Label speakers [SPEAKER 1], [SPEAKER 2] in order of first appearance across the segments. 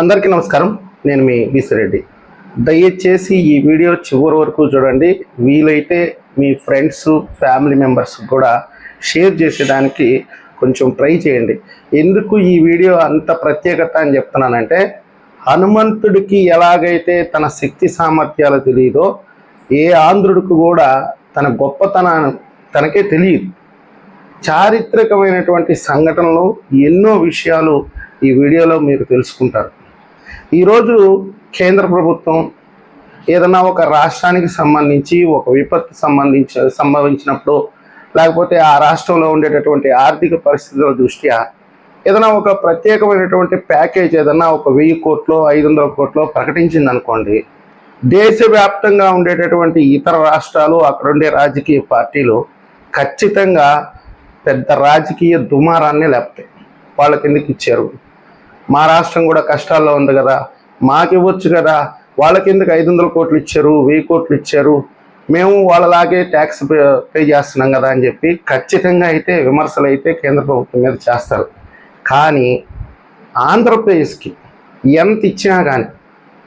[SPEAKER 1] అందరికీ నమస్కారం. నేను మీ విసిరెడ్డి దయచేసి ఈ వీడియో చివరి వరకు చూడండి. వీలైతే మీ ఫ్రెండ్స్ ఫ్యామిలీ మెంబర్స్ కూడా షేర్ చేసేదానికి కొంచెం ట్రై చేయండి. ఎందుకు ఈ వీడియో అంత ప్రత్యేకత అని చెప్తున్నానంటే హనుమంతుడికి ఎలాగైతే తన శక్తి సామర్థ్యాలు తెలియదో ఏ ఆంధ్రుడికి కూడా తన గొప్పతనాన్ని తనకే తెలియదు. చారిత్రకమైనటువంటి సంఘటనలు ఎన్నో విషయాలు ఈ వీడియోలో మీరు తెలుసుకుంటారు. ఈరోజు కేంద్ర ప్రభుత్వం ఏదైనా ఒక రాష్ట్రానికి సంబంధించి ఒక విపత్తు సంబంధించి సంభవించినప్పుడు లేకపోతే ఆ రాష్ట్రంలో ఉండేటటువంటి ఆర్థిక పరిస్థితుల దృష్ట్యా ఏదైనా ఒక ప్రత్యేకమైనటువంటి ప్యాకేజ్ ఏదైనా ఒక వెయ్యి కోట్లో ఐదు వందల కోట్లో ప్రకటించింది అనుకోండి దేశవ్యాప్తంగా ఉండేటటువంటి ఇతర రాష్ట్రాలు అక్కడ ఉండే రాజకీయ పార్టీలు ఖచ్చితంగా పెద్ద రాజకీయ దుమారాన్ని లేపుతాయి. వాళ్ళ కిందకి ఇచ్చారు? మా రాష్ట్రం కూడా కష్టాల్లో ఉంది కదా మాకు ఇవ్వచ్చు కదా వాళ్ళకి ఎందుకు ఐదు వందల కోట్లు ఇచ్చారు వెయ్యి కోట్లు ఇచ్చారు? మేము వాళ్ళలాగే ట్యాక్స్ పే చేస్తున్నాం కదా అని చెప్పి ఖచ్చితంగా అయితే విమర్శలు అయితే కేంద్ర ప్రభుత్వం మీద చేస్తారు. కానీ ఆంధ్రప్రదేశ్కి ఎంత ఇచ్చినా కానీ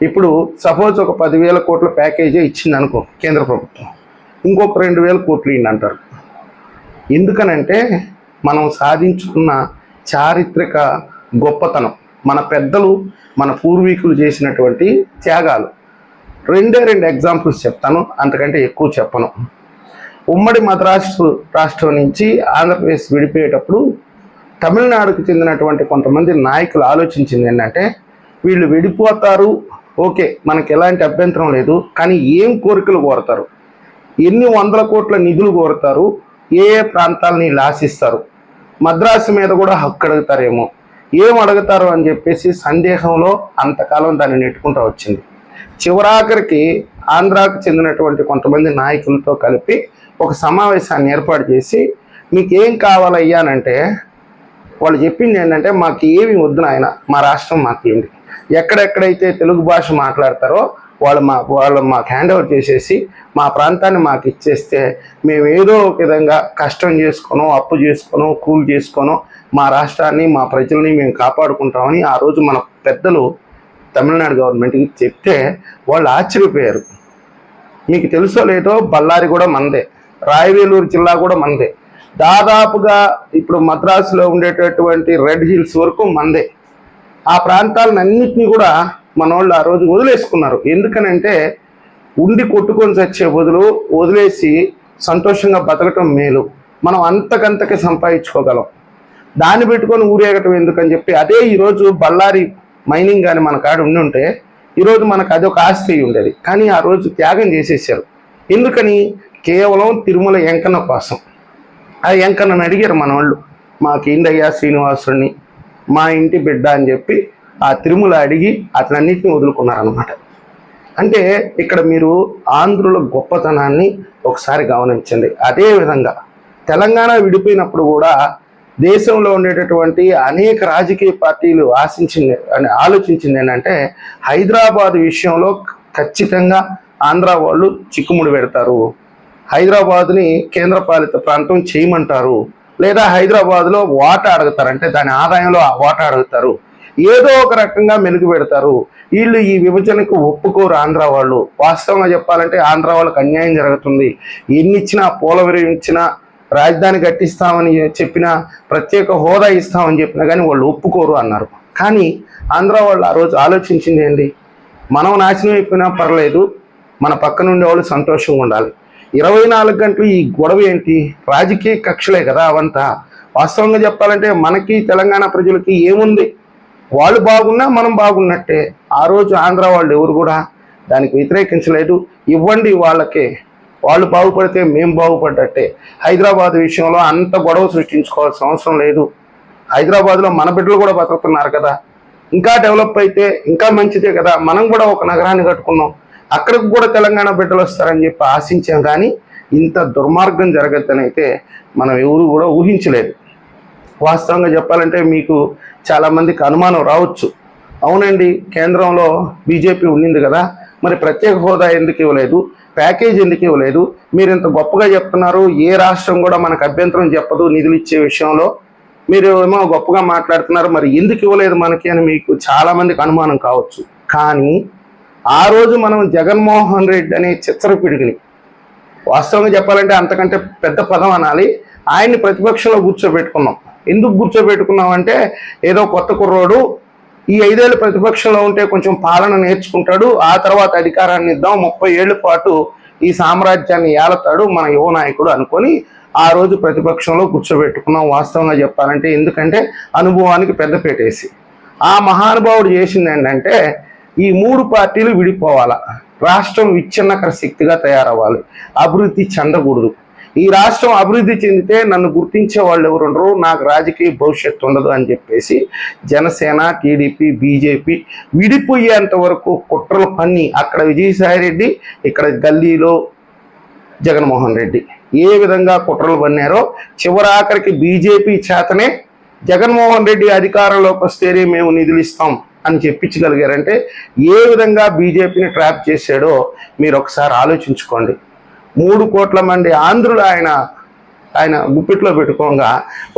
[SPEAKER 1] ఇప్పుడు సపోజ్ ఒక పదివేల కోట్ల ప్యాకేజీ ఇచ్చింది అనుకో కేంద్ర ప్రభుత్వం ఇంకొక రెండు వేల కోట్లు ఇన్ని అంటారు ఎందుకనంటే మనం సాధించుకున్న చారిత్రక గొప్పతనం. మన పెద్దలు మన పూర్వీకులు చేసినటువంటి త్యాగాలు. రెండే రెండు ఎగ్జాంపుల్స్ చెప్తాను అంతకంటే ఎక్కువ చెప్పను. ఉమ్మడి మద్రాసు రాష్ట్రం నుంచి ఆంధ్రప్రదేశ్ విడిపోయేటప్పుడు తమిళనాడుకు చెందినటువంటి కొంతమంది నాయకులు ఆలోచించింది ఏంటంటే వీళ్ళు విడిపోతారు ఓకే మనకి ఎలాంటి అభ్యంతరం లేదు కానీ ఏం కోరికలు కోరతారు? ఎన్ని వందల కోట్ల నిధులు కోరతారు? ఏ ఏ ప్రాంతాలని లాసిస్తారు? మద్రాసు మీద కూడా హక్కు అడుగుతారేమో. ఏం అడుగుతారు అని చెప్పేసి సందేహంలో అంతకాలం దాన్ని నెట్టుకుంటూ వచ్చింది. చివరాఖరికి ఆంధ్రాకు చెందినటువంటి కొంతమంది నాయకులతో కలిపి ఒక సమావేశాన్ని ఏర్పాటు చేసి మీకు ఏం కావాలయ్యానంటే వాళ్ళు చెప్పింది ఏంటంటే మాకు ఏమి వద్దు నాయన మా రాష్ట్రం మాకు ఏంటి. ఎక్కడెక్కడైతే తెలుగు భాష మాట్లాడతారో వాళ్ళు మా వాళ్ళు మాకు హ్యాండ్ ఓవర్ చేసేసి మా ప్రాంతాన్ని మాకు ఇచ్చేస్తే మేము ఏదో ఒక విధంగా కష్టం చేసుకోనో అప్పు చేసుకోను కూలి చేసుకోను మా రాష్ట్రాన్ని మా ప్రజల్ని మేము కాపాడుకుంటామని ఆ రోజు మన పెద్దలు తమిళనాడు గవర్నమెంట్కి చెప్తే వాళ్ళు ఆశ్చర్యపోయారు. మీకు తెలుసో లేదో బళ్ళారి కూడా మందే రాయవేలూరు జిల్లా కూడా మందే. దాదాపుగా ఇప్పుడు మద్రాసులో ఉండేటటువంటి రెడ్ హిల్స్ వరకు మందే. ఆ ప్రాంతాలన్నింటినీ కూడా మన వాళ్ళు ఆ రోజు వదిలేసుకున్నారు. ఎందుకనంటే ఉండి కొట్టుకొని చచ్చే బదులు వదిలేసి సంతోషంగా బతకటం మేలు. మనం అంతకంతకి సంపాదించుకోగలం. దాన్ని పెట్టుకొని ఊరేగటం ఎందుకని చెప్పి అదే ఈరోజు బళ్ళారి మైనింగ్ కానీ మన కాడ ఉండి ఉంటే ఈరోజు మనకు అదొక ఆస్తి ఉండేది. కానీ ఆ రోజు త్యాగం చేసేసారు. ఎందుకని? కేవలం తిరుమల ఎంకన్న కోసం. ఆ ఎంకన్నని అడిగారు మన వాళ్ళు మాకు ఇందయ్యా శ్రీనివాసుడిని? మా ఇంటి బిడ్డ అని చెప్పి ఆ తిరుమల అడిగి అతనన్నింటినీ వదులుకున్నారనమాట అంటే ఇక్కడ మీరు ఆంధ్రుల గొప్పతనాన్ని ఒకసారి గమనించండి. అదే విధంగా తెలంగాణ విడిపోయినప్పుడు కూడా దేశంలో ఉండేటటువంటి అనేక రాజకీయ పార్టీలు ఆశించింది అని ఆలోచించింది ఏంటంటే హైదరాబాద్ విషయంలో ఖచ్చితంగా ఆంధ్ర వాళ్ళు చిక్కుముడి పెడతారు. హైదరాబాద్ని కేంద్రపాలిత ప్రాంతం చేయమంటారు. లేదా హైదరాబాద్లో వాటా అడుగుతారు. అంటే దాని ఆదాయంలో ఆ వాటా అడుగుతారు. ఏదో ఒక రకంగా మెలుగు పెడతారు. వీళ్ళు ఈ విభజనకు ఒప్పుకోరు ఆంధ్ర వాళ్ళు. వాస్తవంగా చెప్పాలంటే ఆంధ్ర వాళ్ళకి అన్యాయం జరుగుతుంది. ఎన్నిచ్చినా పోలవరం ఇచ్చినా రాజధాని కట్టిస్తామని చెప్పిన ప్రత్యేక హోదా ఇస్తామని చెప్పినా కానీ వాళ్ళు ఒప్పుకోరు అన్నారు. కానీ ఆంధ్ర వాళ్ళు ఆ రోజు ఆలోచించింది ఏంటి మనం నాశనం అయిపోయినా పర్లేదు మన పక్కన ఉండే వాళ్ళు సంతోషంగా ఉండాలి. ఇరవై నాలుగు గంటలు ఈ గొడవ ఏంటి? రాజకీయ కక్షలే కదా అవంతా. వాస్తవంగా చెప్పాలంటే మనకి తెలంగాణ ప్రజలకి ఏముంది? వాళ్ళు బాగున్నా మనం బాగున్నట్టే. ఆ రోజు ఆంధ్ర వాళ్ళు ఎవరు కూడా దానికి వ్యతిరేకించలేదు. ఇవ్వండి వాళ్ళకే. వాళ్ళు బాగుపడితే మేము బాగుపడ్డట్టే. హైదరాబాద్ విషయంలో అంత గొడవ సృష్టించుకోవాల్సిన అవసరం లేదు. హైదరాబాద్లో మన బిడ్డలు కూడా బతుకుతున్నారు కదా. ఇంకా డెవలప్ అయితే ఇంకా మంచిదే కదా. మనం కూడా ఒక నగరాన్ని కట్టుకున్నాం. అక్కడికి కూడా తెలంగాణ బిడ్డలు వస్తారని చెప్పి ఆశించాం కానీ ఇంత దుర్మార్గం జరగద్దని అయితే మనం ఎవరు కూడా ఊహించలేదు. వాస్తవంగా చెప్పాలంటే మీకు చాలామందికి అనుమానం రావచ్చు. అవునండి కేంద్రంలో బీజేపీ ఉండింది కదా. మరి ప్రత్యేక హోదా ఎందుకు ఇవ్వలేదు? ప్యాకేజ్ ఎందుకు ఇవ్వలేదు? మీరు ఇంత గొప్పగా చెప్తున్నారు ఏ రాష్ట్రం కూడా మనకు అభ్యంతరం చెప్పదు నిధులు ఇచ్చే విషయంలో. మీరు ఏమో గొప్పగా మాట్లాడుతున్నారు మరి ఎందుకు ఇవ్వలేదు మనకి అని మీకు చాలామందికి అనుమానం కావచ్చు. కానీ ఆ రోజు మనం జగన్మోహన్ రెడ్డి అనే చిత్రపిడుగుని వాస్తవంగా చెప్పాలంటే అంతకంటే పెద్ద పదం అనాలి ఆయన్ని ప్రతిపక్షంలో కూర్చోబెట్టుకున్నాం. ఎందుకు కూర్చోబెట్టుకున్నాం అంటే ఏదో కొత్త కుర్రోడు ఈ ఐదేళ్ళు ప్రతిపక్షంలో ఉంటే కొంచెం పాలన నేర్చుకుంటాడు. ఆ తర్వాత అధికారాన్ని ఇద్దాం. ముప్పై ఏళ్ళ పాటు ఈ సామ్రాజ్యాన్ని ఏలతాడు మన యువ నాయకుడు అనుకొని ఆ రోజు ప్రతిపక్షంలో కూర్చోబెట్టుకున్నాం. వాస్తవంగా చెప్పాలంటే ఎందుకంటే అనుభవానికి పెద్దపేటేసి ఆ మహానుభావుడు చేసింది ఏంటంటే ఈ మూడు పార్టీలు విడిపోవాలా. రాష్ట్రం విచ్ఛిన్నకర శక్తిగా తయారవ్వాలి. అభివృద్ధి చెందకూడదు. ఈ రాష్ట్రం అభివృద్ధి చెందితే నన్ను గుర్తించే వాళ్ళు ఎవరు ఉండరు. నాకు రాజకీయ భవిష్యత్తు ఉండదు అని చెప్పేసి జనసేన టీడీపీ బీజేపీ విడిపోయేంత వరకు కుట్రలు పన్ని అక్కడ విజయసాయిరెడ్డి ఇక్కడ గల్లీలో జగన్మోహన్ రెడ్డి. ఏ విధంగా కుట్రలు పన్నారో చివరాఖరికి బీజేపీ చేతనే జగన్మోహన్ రెడ్డి అధికారంలోకి వస్తేనే మేము నిధులు ఇస్తాం అని చెప్పించగలిగారంటే ఏ విధంగా బీజేపీని ట్రాప్ చేశాడో మీరు ఒకసారి ఆలోచించుకోండి. మూడు కోట్ల మంది ఆంధ్రులు ఆయన ఆయన గుప్పిట్లో పెట్టుకోగా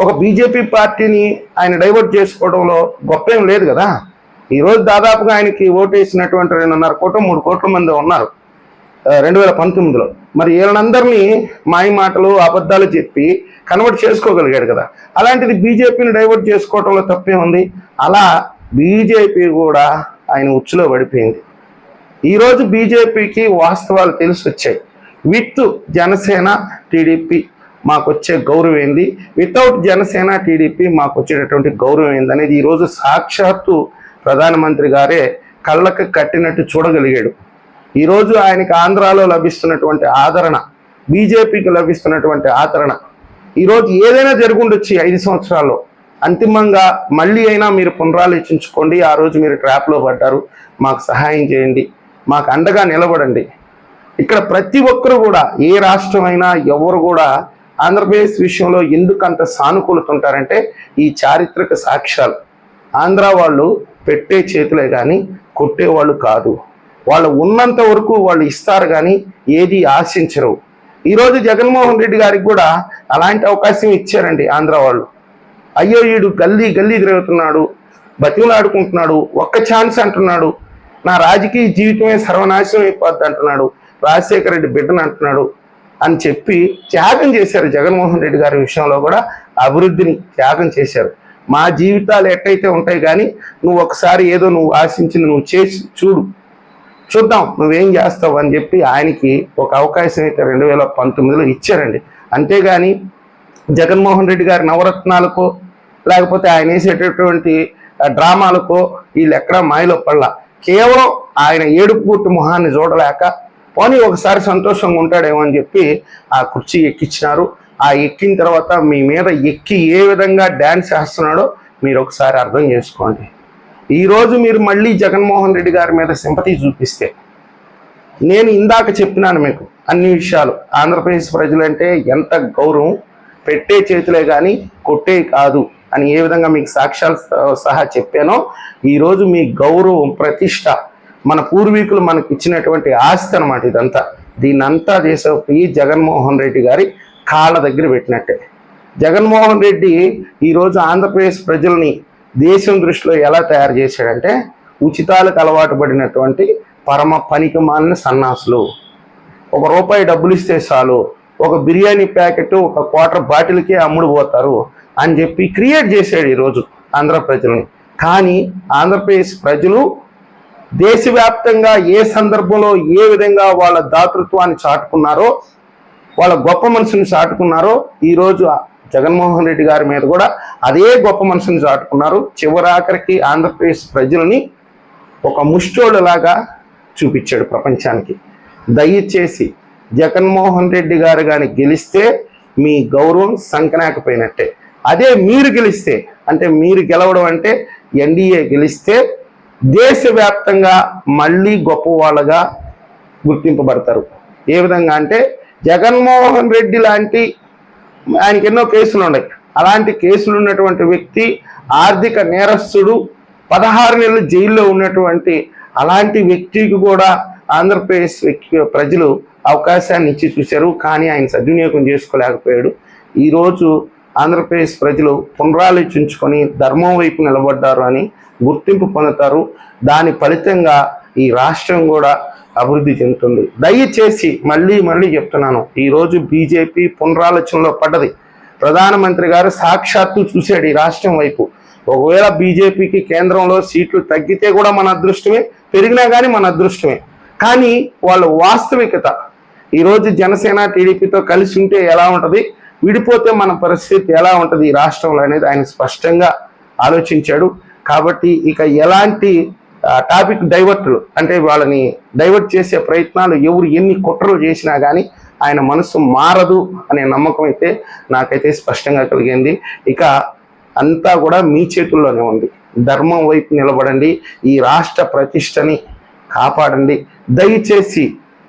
[SPEAKER 1] ఒక బీజేపీ పార్టీని ఆయన డైవర్ట్ చేసుకోవడంలో గొప్ప ఏం లేదు కదా. ఈరోజు దాదాపుగా ఆయనకి ఓటేసినటువంటి రెండున్నర కోట్ల మూడు కోట్ల మంది ఉన్నారు. రెండు వేల పంతొమ్మిదిలో. మరి వీళ్ళందరినీ మాయ మాటలు అబద్ధాలు చెప్పి కన్వర్ట్ చేసుకోగలిగాడు కదా. అలాంటిది బీజేపీని డైవర్ట్ చేసుకోవటంలో తప్పే ఉంది? అలా బీజేపీ కూడా ఆయన ఉచ్చులో పడిపోయింది. ఈరోజు బీజేపీకి వాస్తవాలు తెలిసి వచ్చాయి విత్ జనసేన టీడీపీ మాకు వచ్చే గౌరవం ఏంది వితౌట్ జనసేన టీడీపీ మాకు వచ్చేటటువంటి గౌరవం ఏంది అనేది ఈరోజు సాక్షాత్తు ప్రధానమంత్రి గారే కళ్ళకు కట్టినట్టు చూడగలిగాడు. ఈరోజు ఆయనకి ఆంధ్రాలో లభిస్తున్నటువంటి ఆదరణ బీజేపీకి లభిస్తున్నటువంటి ఆదరణ ఈరోజు ఏదైనా జరుగుండొచ్చి ఐదు సంవత్సరాల్లో. అంతిమంగా మళ్ళీ అయినా మీరు పునరాలోచించుకోండి ఆ రోజు మీరు ట్రాప్లో పడ్డారు మాకు సహాయం చేయండి మాకు అండగా నిలబడండి. ఇక్కడ ప్రతి ఒక్కరు కూడా ఏ రాష్ట్రమైనా ఎవరు కూడా ఆంధ్రప్రదేశ్ విషయంలో ఎందుకు అంత సానుకూలత ఉంటారంటే ఈ చారిత్రక సాక్ష్యాలు. ఆంధ్ర వాళ్ళు పెట్టే చేతులే కానీ కొట్టేవాళ్ళు కాదు. వాళ్ళు ఉన్నంత వరకు వాళ్ళు ఇస్తారు కానీ ఏది ఆశించరు. ఈరోజు జగన్మోహన్ రెడ్డి గారికి కూడా అలాంటి అవకాశం ఇచ్చారండి ఆంధ్ర వాళ్ళు. అయ్యో ఈడు గల్లీ గల్లీ తిరుగుతున్నాడు బతిమలాడుకుంటున్నాడు ఒక్క ఛాన్స్ అంటున్నాడు నా రాజకీయ జీవితమే సర్వనాశనం అయిపోద్ది అంటున్నాడు. రాజశేఖర రెడ్డి బిడ్డను అంటున్నాడు అని చెప్పి త్యాగం చేశారు జగన్మోహన్ రెడ్డి గారి విషయంలో కూడా అభివృద్ధిని త్యాగం చేశారు. మా జీవితాలు ఎట్టయితే ఉంటాయి కానీ నువ్వు ఒకసారి ఏదో నువ్వు ఆశించింది నువ్వు చేసి చూడు. చూద్దాం నువ్వేం చేస్తావు అని చెప్పి ఆయనకి ఒక అవకాశం అయితే రెండు వేల పంతొమ్మిదిలో ఇచ్చారండి. అంతేగాని జగన్మోహన్ రెడ్డి గారి నవరత్నాలకో లేకపోతే ఆయన వేసేటటువంటి డ్రామాలకో వీళ్ళు ఎక్కడా మాయలో పడలా. కేవలం ఆయన ఏడుపు గుట్టు మొహాన్ని చూడలేక పోనీ ఒకసారి సంతోషంగా ఉంటాడేమో అని చెప్పి ఆ కుర్చీ ఎక్కించినారు ఆ ఎక్కిన తర్వాత మీ మీద ఎక్కి ఏ విధంగా డ్యాన్స్ చేస్తున్నాడో మీరు ఒకసారి అర్థం చేసుకోండి. ఈరోజు మీరు మళ్ళీ జగన్మోహన్ రెడ్డి గారి మీద సింపతి చూపిస్తే నేను ఇందాక చెప్పినాను మీకు అన్ని విషయాలు. ఆంధ్రప్రదేశ్ ప్రజలంటే ఎంత గౌరవం? పెట్టే చేతులే కానీ కొట్టే కాదు అని ఏ విధంగా మీకు సాక్ష్యాలు సహా చెప్పానో ఈరోజు మీ గౌరవం ప్రతిష్ట మన పూర్వీకులు మనకి ఇచ్చినటువంటి ఆస్తి అనమాట ఇదంతా. దీన్నంతా చేసేపోయి జగన్మోహన్ రెడ్డి గారి కాళ్ళ దగ్గర పెట్టినట్టే. జగన్మోహన్ రెడ్డి ఈరోజు ఆంధ్రప్రదేశ్ ప్రజల్ని దేశం దృష్టిలో ఎలా తయారు చేశాడంటే ఉచితాలకు అలవాటు పడినటువంటి పరమ పనికి మాలిన సన్నాసులు. ఒక రూపాయి డబ్బులు ఇస్తే చాలు ఒక బిర్యానీ ప్యాకెట్ ఒక క్వార్టర్ బాటిల్కే అమ్ముడు పోతారు అని చెప్పి క్రియేట్ చేశాడు ఈరోజు ఆంధ్ర ప్రజల్ని. కానీ ఆంధ్రప్రదేశ్ ప్రజలు దేశవ్యాప్తంగా ఏ సందర్భంలో ఏ విధంగా వాళ్ళ దాతృత్వాన్ని చాటుకున్నారో వాళ్ళ గొప్ప మనసుని చాటుకున్నారో ఈరోజు జగన్మోహన్ రెడ్డి గారి మీద కూడా అదే గొప్ప మనసుని చాటుకున్నారు. చివరాఖరికి ఆంధ్రప్రదేశ్ ప్రజలని ఒక ముష్టోళ్ళలాగా చూపించాడు ప్రపంచానికి. దయచేసి జగన్మోహన్ రెడ్డి గారు కానీ గెలిస్తే మీ గౌరవం సంకనాకపోయినట్టే. అదే మీరు గెలిస్తే అంటే మీరు గెలవడం అంటే ఎన్డీఏ గెలిస్తే దేశవ్యాప్తంగా మళ్ళీ గొప్ప వాళ్ళగా గుర్తింపబడతారు. ఏ విధంగా అంటే జగన్మోహన్ రెడ్డి లాంటి ఆయనకి ఎన్నో కేసులు ఉన్నాయి. అలాంటి కేసులు ఉన్నటువంటి వ్యక్తి ఆర్థిక నేరస్తుడు పదహారు నెలలు జైల్లో ఉన్నటువంటి అలాంటి వ్యక్తికి కూడా ఆంధ్రప్రదేశ్ వ్యక్తి ప్రజలు అవకాశాన్ని ఇచ్చి చూశారు. కానీ ఆయన సద్వినియోగం చేసుకోలేకపోయాడు. ఈరోజు ఆంధ్రప్రదేశ్ ప్రజలు పునరాలోచించుకొని ధర్మం వైపు నిలబడ్డారు అని గుర్తింపు పొందుతారు. దాని ఫలితంగా ఈ రాష్ట్రం కూడా అభివృద్ధి చెందుతుంది. దయచేసి మళ్ళీ మళ్ళీ చెప్తున్నాను ఈరోజు బీజేపీ పునరాలోచనలో పడ్డది. ప్రధానమంత్రి గారు సాక్షాత్తు చూశాడు ఈ రాష్ట్రం వైపు. ఒకవేళ బీజేపీకి కేంద్రంలో సీట్లు తగ్గితే కూడా మన అదృష్టమే పెరిగినా కానీ మన అదృష్టమే. కానీ వాళ్ళ వాస్తవికత ఈరోజు జనసేన టీడీపీతో కలిసి ఉంటే ఎలా ఉంటుంది? విడిపోతే మన పరిస్థితి ఎలా ఉంటుంది? ఈ రాష్ట్రంలో అనేది ఆయన స్పష్టంగా ఆలోచించాడు. కాబట్టి ఇక ఎలాంటి టాపిక్ డైవర్ట్లు అంటే వాళ్ళని డైవర్ట్ చేసే ప్రయత్నాలు ఎవరు ఎన్ని కుట్రలు చేసినా కానీ ఆయన మనసు మారదు అనే నమ్మకం అయితే నాకైతే స్పష్టంగా కలిగింది. ఇక అంతా కూడా మీ చేతుల్లోనే ఉంది. ధర్మం వైపు నిలబడండి. ఈ రాష్ట్ర ప్రతిష్టని కాపాడండి. దయచేసి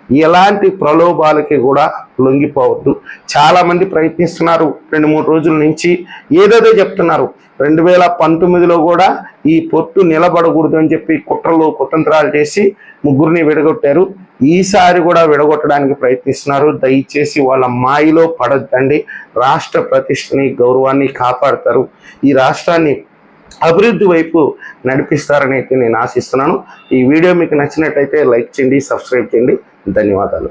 [SPEAKER 1] ఎలాంటి ప్రలోభాలకి కూడా లొంగిపోవద్దు. చాలా మంది ప్రయత్నిస్తున్నారు రెండు మూడు రోజుల నుంచి. ఏదేదో చెప్తున్నారు. రెండు వేల పంతొమ్మిదిలో కూడా ఈ పొత్తు నిలబడకూడదు అని చెప్పి కుట్రలు కుతంత్రాలు చేసి ముగ్గురిని విడగొట్టారు. ఈసారి కూడా విడగొట్టడానికి ప్రయత్నిస్తున్నారు. దయచేసి వాళ్ళ మాయలో పడద్దండి. రాష్ట్ర ప్రతిష్టని గౌరవాన్ని కాపాడతారు. ఈ రాష్ట్రాన్ని అభివృద్ధి వైపు నడిపిస్తారని అయితే నేను ఆశిస్తున్నాను. ఈ వీడియో మీకు నచ్చినట్టయితే లైక్ చేయండి సబ్స్క్రైబ్ చేయండి. ధన్యవాదాలు.